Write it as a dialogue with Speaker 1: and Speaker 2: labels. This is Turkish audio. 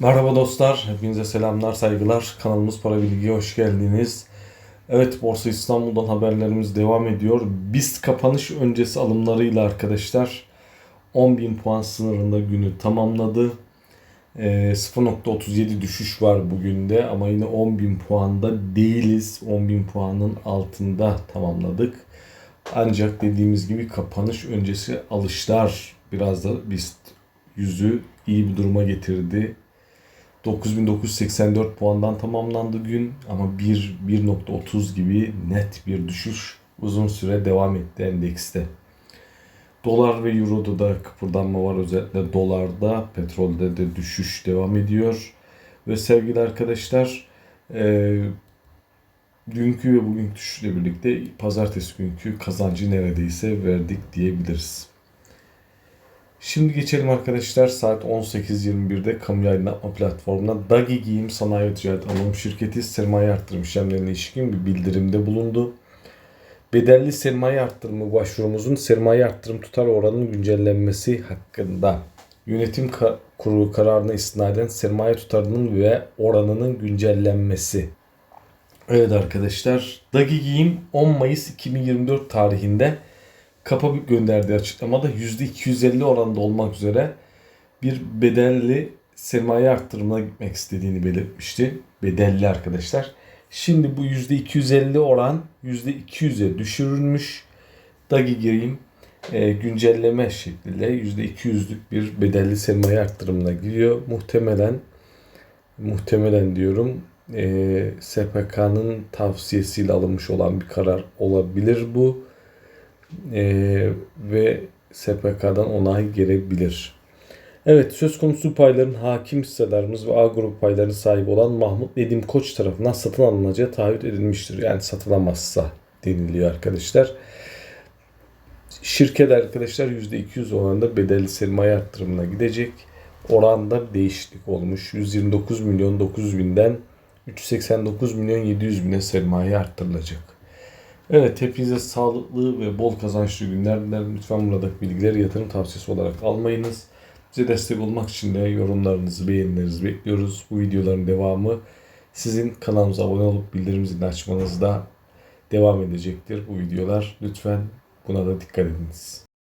Speaker 1: Merhaba dostlar, hepinize selamlar, saygılar. Kanalımız Para Bilgi'ye hoş geldiniz. Evet, Borsa İstanbul'dan haberlerimiz devam ediyor. BIST kapanış öncesi alımlarıyla arkadaşlar 10.000 puan sınırında günü tamamladı. Ee, 0.37 düşüş var bugün de ama yine 10.000 puanda değiliz. 10.000 puanın altında tamamladık. Ancak dediğimiz gibi kapanış öncesi alışlar biraz da BIST yüzü iyi bir duruma getirdi. 9984 puandan tamamlandı gün ama 1 1.30 gibi net bir düşüş uzun süre devam etti endekste. Dolar ve Euro'da da kıpırdanma var. Özellikle dolarda, petrolde de düşüş devam ediyor. Ve sevgili arkadaşlar, e, dünkü ve bugünkü düşüşle birlikte pazartesi günkü kazancı neredeyse verdik diyebiliriz. Şimdi geçelim arkadaşlar saat 18.21'de kamu aydınlatma platformuna Dagi Giyim Sanayi Ticaret Anonim Şirketi sermaye arttırım işlemlerine ilişkin bir bildirimde bulundu. Bedelli sermaye arttırımı başvurumuzun sermaye arttırım tutar oranının güncellenmesi hakkında yönetim kurulu kararına istinaden sermaye tutarının ve oranının güncellenmesi. Evet arkadaşlar Dagi Giyim 10 Mayıs 2024 tarihinde Kapa gönderdiği açıklamada %250 oranında olmak üzere bir bedelli sermaye arttırımına gitmek istediğini belirtmişti. Bedelli arkadaşlar. Şimdi bu %250 oran %200'e düşürülmüş. Dagi gireyim e, güncelleme şekliyle %200'lük bir bedelli sermaye arttırımına giriyor. Muhtemelen muhtemelen diyorum e, SPK'nın tavsiyesiyle alınmış olan bir karar olabilir bu. Ee, ve SPK'dan onay gelebilir. Evet söz konusu payların hakim hisselerimiz ve A grup paylarının sahibi olan Mahmut Nedim Koç tarafından satın alınacağı taahhüt edilmiştir. Yani satılamazsa deniliyor arkadaşlar. Şirket arkadaşlar %200 oranında bedelli sermaye arttırımına gidecek. Oranda değişiklik olmuş. 129 milyon 900 binden 389 milyon 700 bine sermaye arttırılacak. Evet hepinize sağlıklı ve bol kazançlı günler dilerim. Lütfen buradaki bilgileri yatırım tavsiyesi olarak almayınız. Bize destek olmak için de yorumlarınızı, beğenilerinizi bekliyoruz. Bu videoların devamı sizin kanalımıza abone olup bildirim zilini açmanızda devam edecektir bu videolar. Lütfen buna da dikkat ediniz.